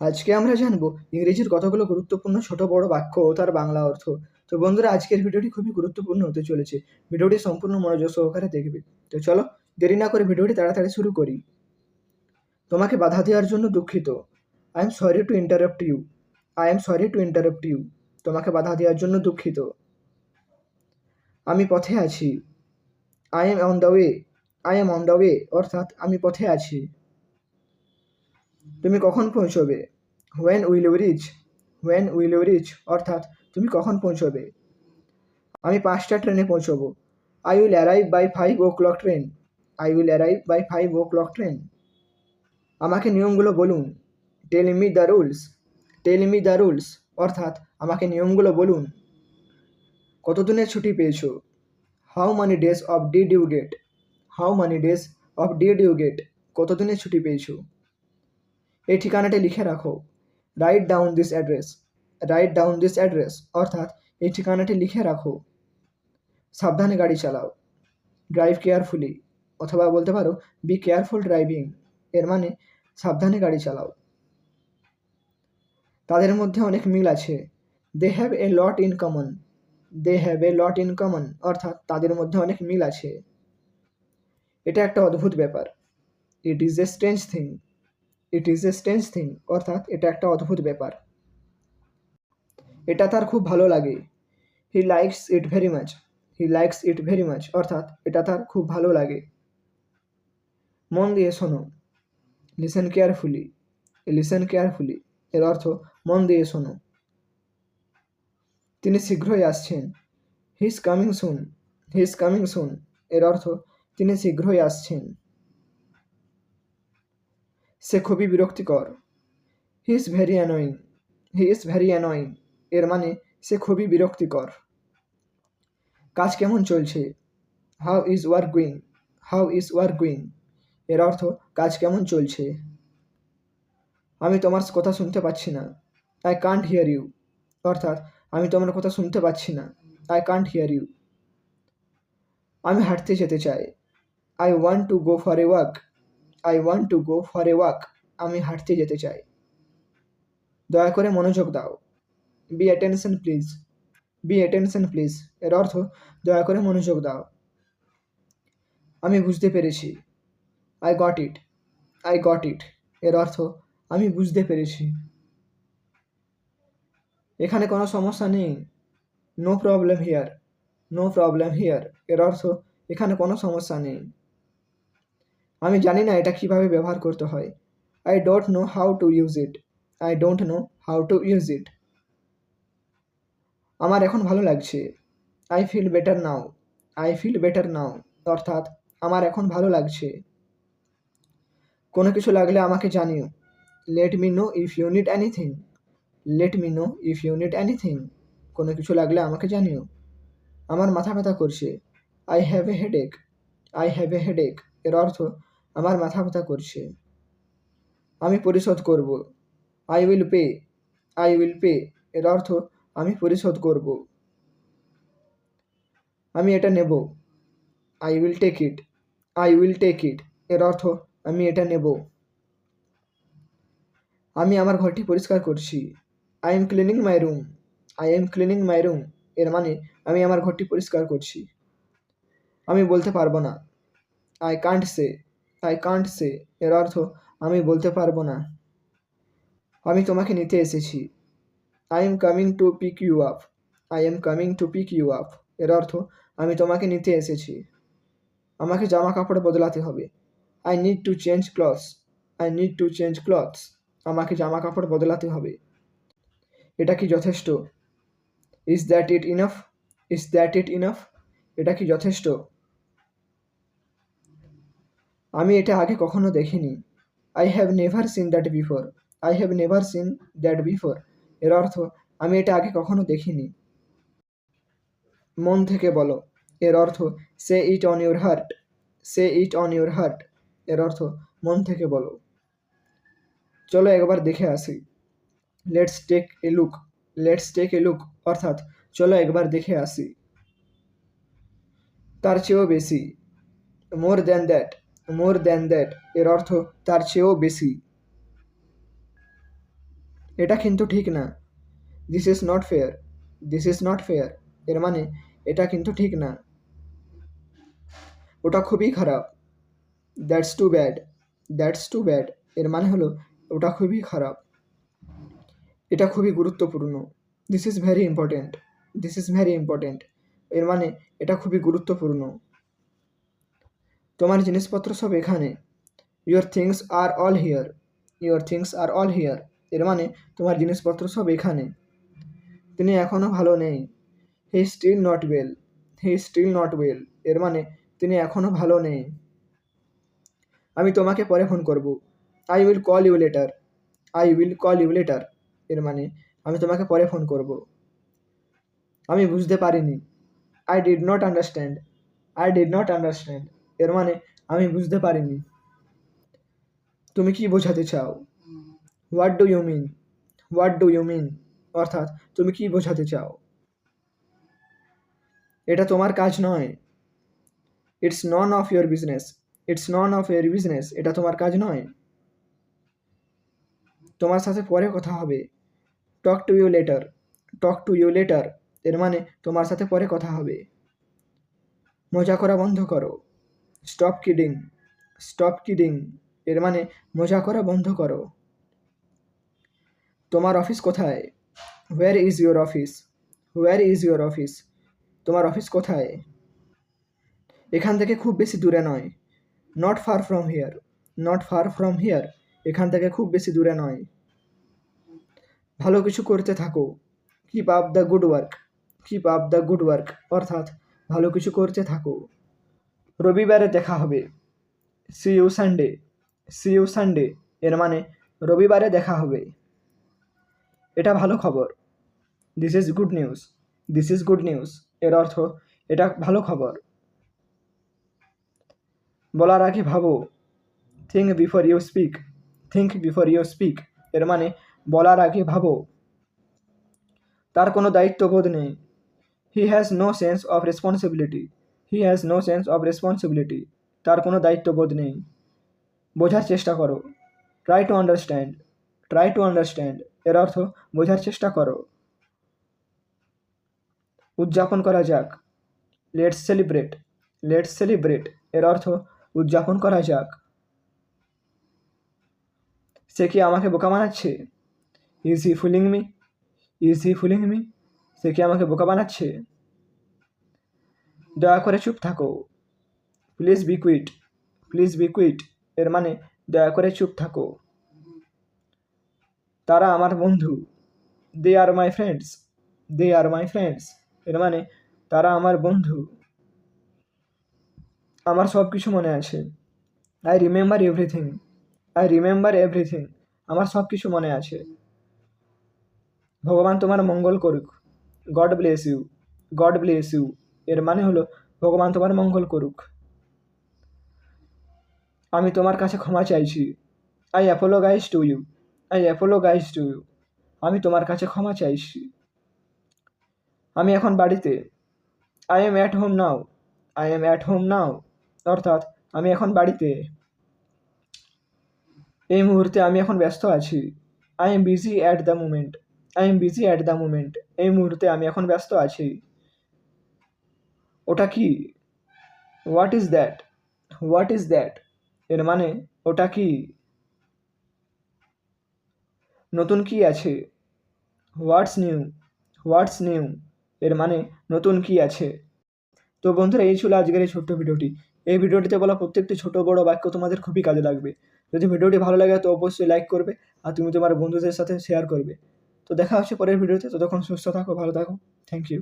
আজকে আমরা জানব ইংরেজির কতগুলো গুরুত্বপূর্ণ ছোট বড় বাক্য ও তার বাংলা অর্থ। তো বন্ধুরা, আজকের ভিডিওটি খুবই গুরুত্বপূর্ণ হতে চলেছে। ভিডিওটি সম্পূর্ণ মনোযোগ সহকারে দেখবে। তো চলো, দেরি না করে ভিডিওটি তাড়াতাড়ি শুরু করি। তোমাকে বাধা দেওয়ার জন্য দুঃখিত। I am sorry to interrupt you I am sorry to interrupt you তোমাকে বাধা দেওয়ার জন্য দুঃখিত। আমি পথে আছি। I am on the way I am on the way অর্থাৎ আমি পথে আছি। তুমি কখন পৌঁছবে? When will you reach when will you reach অর্থাৎ, তুমি কখন পৌঁছবে? আমি পাঁচটা ট্রেনে পৌঁছবো। I will arrive by five o'clock train I will arrive by five o'clock train আমাকে নিয়মগুলো বলুন। Tell me the rules tell me the rules অর্থাৎ, আমাকে নিয়মগুলো বলুন। কতদিনের ছুটি পেয়েছ? How many days off did you get how many days off did you get কতদিনের ছুটি পেয়েছ? এই ঠিকানাটি লিখে রাখো। Write down this address write down this address অর্থাৎ এই ঠিকানাটি লিখে রাখো। সাবধানে গাড়ি চালাও। ড্রাইভ কেয়ারফুলি অথবা বলতে পারো বি কেয়ারফুল ড্রাইভিং এর মানে সাবধানে গাড়ি চালাও। তাদের মধ্যে অনেক মিল আছে। They have a lot in common they have a lot in common অর্থাৎ তাদের মধ্যে অনেক মিল আছে। এটা একটা অদ্ভুত ব্যাপার। It is a strange thing it is a strange thing অর্থাৎ এটা একটা অদ্ভুত ব্যাপার। এটা তার খুব ভালো লাগে। He likes it very much he likes it very much অর্থাৎ এটা তার খুব ভালো লাগে। মন দিয়ে শোনো। লিসেন কেয়ারফুলি লিসেন কেয়ারফুলি এর অর্থ মন দিয়ে শোনো। তিনি শীঘ্রই আসছেন। He's coming soon he's coming soon এর অর্থ তিনি শীঘ্রই আসছেন। সে খুবই বিরক্তিকর। He is very annoying he is very annoying এর মানে সে খুবই বিরক্তিকর। কাজ কেমন চলছে? How is work going how is work going এর অর্থ, কাজ কেমন চলছে? আমি তোমার কথা শুনতে পাচ্ছি না। আই কান্ট হিয়ার ইউ অর্থাৎ, আমি তোমার কথা শুনতে পাচ্ছি না। আই কান্ট হিয়ার ইউ আমি হাঁটতে যেতে চাই। I want to go for a walk I want to go for a walk আমি হাঁটতে যেতে চাই। দয়া করে মনোযোগ দাও। Be attention please be attention please এর অর্থ, দয়া করে মনোযোগ দাও। আমি বুঝতে পেরেছি। I got it I got it এর অর্থ, আমি বুঝতে পেরেছি। এখানে কোনো সমস্যা নেই। No problem here no problem here এর অর্থ, এখানে কোনো সমস্যা নেই। আমি জানি না এটা কীভাবে ব্যবহার করতে হয়। I don't know how to use it I don't know how to use it আমার এখন ভালো লাগছে। I feel better now I feel better now অর্থাৎ আমার এখন ভালো লাগছে। কোনো কিছু লাগলে আমাকে জানিও। Let me know if you need anything let me know if you need anything কোনো কিছু লাগলে আমাকে জানিও। আমার মাথা ব্যথা করছে। I have a headache I have a headache এর অর্থ আমার মাথা ব্যথা করছে। আমি পরিশোধ করব। I will pay I will pay এর অর্থ, আমি পরিশোধ করব। আমি এটা নেব। I will take it I will take it এর অর্থ, আমি এটা নেব। আমি আমার ঘরটি পরিষ্কার করছি। I am cleaning my room I am cleaning my room এর মানে আমি আমার ঘরটি পরিষ্কার করছি। আমি বলতে পারব না। I can't say I can't say এর অর্থ আমি বলতে পারব না। আমি তোমাকে নিতে এসেছি। I am coming to pick you up I am coming to pick you up এর অর্থ আমি তোমাকে নিতে এসেছি। আমাকে জামা কাপড় বদলাতে হবে। I need to change clothes I need to change clothes আমাকে জামা কাপড় বদলাতে হবে। এটা কি যথেষ্ট? Is that it enough is that it enough এটা কি যথেষ্ট? আমি এটা আগে কখনো দেখিনি। I have never seen that before I have never seen that before এর অর্থ, আমি এটা আগে কখনো দেখিনি। মন থেকে বলো। এর অর্থ say it on your heart say it on your heart এর অর্থ, মন থেকে বলো। চলো একবার দেখে আসি। Let's take a look let's take a look অর্থাৎ, চলো একবার দেখে আসি। তার চেয়েও বেশি। More than that more than that, এর অর্থ তার চেয়েও বেশি। এটা কিন্তু ঠিক না। This is not fair this is not fair এর মানে এটা কিন্তু ঠিক না। ওটা খুবই খারাপ। That's too bad that's too bad এর মানে হলো, ওটা খুবই খারাপ। এটা খুবই গুরুত্বপূর্ণ। This is very important this is very important এর মানে এটা খুবই গুরুত্বপূর্ণ। তোমার জিনিসপত্র সব এখানে। Your things are all here your things are all here এর মানে তোমার জিনিসপত্র সব এখানে। তিনি এখনও ভালো নেই। He still not well he still not well এর মানে তিনি এখনও ভালো নেই। আমি তোমাকে পরে ফোন করব। I will call you later I will call you later এর মানে আমি তোমাকে পরে ফোন করব। আমি বুঝতে পারিনি। I did not understand I did not understand এর মানে আমি বুঝতে পারিনি। তুমি কি বোঝাতে চাও? What do you mean what do you mean অর্থাৎ তুমি কি বোঝাতে চাও? এটা তোমার কাজ নয়। It's none of your business it's none of your business এটা তোমার কাজ নয়। তোমার সাথে পরে কথা হবে। Talk to you later talk to you later এর মানে তোমার সাথে পরে কথা হবে। মজা করা বন্ধ করো। স্টপ কিডিং স্টপ কিডিং, এর মানে মজা করা বন্ধ করো। তোমার অফিস কোথায়? Where is your office where is your office তোমার অফিস কোথায়? এখান থেকে খুব বেশি দূরে নয়। Not far from here not far from here এখান থেকে খুব বেশি দূরে নয়। ভালো কিছু করতে থাকো। Keep up the good work keep up the good work অর্থাৎ ভালো কিছু করতে থাকো। রবিবারে দেখা হবে। See you Sunday see you Sunday এর মানে রবিবারে দেখা হবে। এটা ভালো খবর। This is good news this is good news এর অর্থ এটা ভালো খবর। বলার আগে ভাবো। Think before you speak think before you speak এর মানে বলার আগে ভাবো। তার কোনো দায়িত্ববোধ নেই। He has no sense of responsibility he has no sense of responsibility তার কোনো দায়িত্ববোধ নেই। বোঝার চেষ্টা করো। Try to understand try to understand এর অর্থ বোঝার চেষ্টা করো। উদযাপন করা যাক। লেটস সেলিব্রেট লেটস সেলিব্রেট এর অর্থ উদযাপন করা যাক। সে কি আমাকে বোকা বানাচ্ছে? Is he fooling me is he fooling me সে কি আমাকে বোকা বানাচ্ছে? দয়া করে চুপ থাকো। Please be quiet, please be quiet, এর মানে দয়া করে চুপ থাকো। তারা আমার বন্ধু। দে আর my friends they R my friends এর মানে তারা আমার বন্ধু। আমার সব কিছু মনে আছে। I remember everything I remember everything আমার সব কিছু মনে আছে। ভগবান তোমার মঙ্গল করুক। God bless you God bless you এর মানে হলো, ভগবান তোমার মঙ্গল করুক। আমি তোমার কাছে ক্ষমা চাইছি। I apologise to you I apologise to you আমি তোমার কাছে ক্ষমা চাইছি। আমি এখন বাড়িতে। I am at home now I am at home now অর্থাৎ, আমি এখন বাড়িতে। এই মুহূর্তে আমি এখন ব্যস্ত আছি। I am busy at the moment I am busy at the moment এই মুহূর্তে আমি এখন ব্যস্ত আছি। ওটা কি? What is that what is that এর মানে ওটা কি? নতুন কি আছে? হোয়াটস নিউ হোয়াটস নিউ এর মানে নতুন কি আছে? তো বন্ধুরা, এই ছিল আজকের এই ছোট্ট ভিডিওটি। এই ভিডিওটিতে বলা প্রত্যেকটি ছোট, বড় বাক্য তোমাদের খুবই কাজে লাগবে। যদি ভিডিওটি ভালো লাগে, তো অবশ্যই লাইক করবে আর তুমি তোমার বন্ধুদের সাথে শেয়ার করবে। তো দেখা হচ্ছে পরের ভিডিওতে। ততক্ষণ সুস্থ থাকো, ভালো থাকো। Thank you